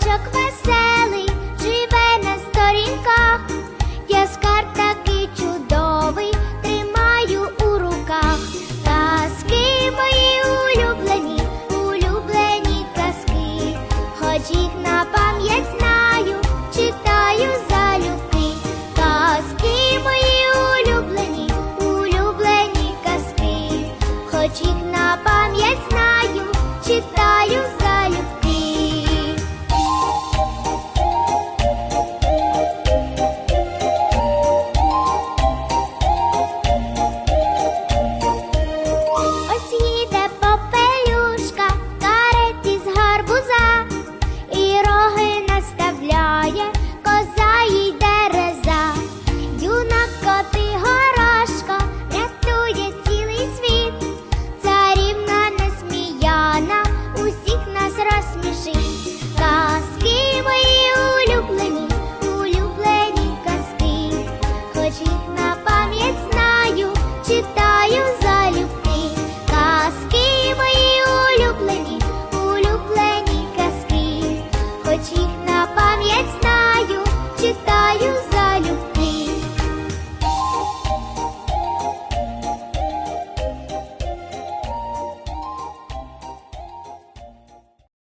Took my Sally. лежить, мої улюблені, улюблені казки, хоч їх на пам'ять знаю, читаю залюбки, казки мої улюблені, улюблені казки, хоч їх на пам'ять знаю, читаю.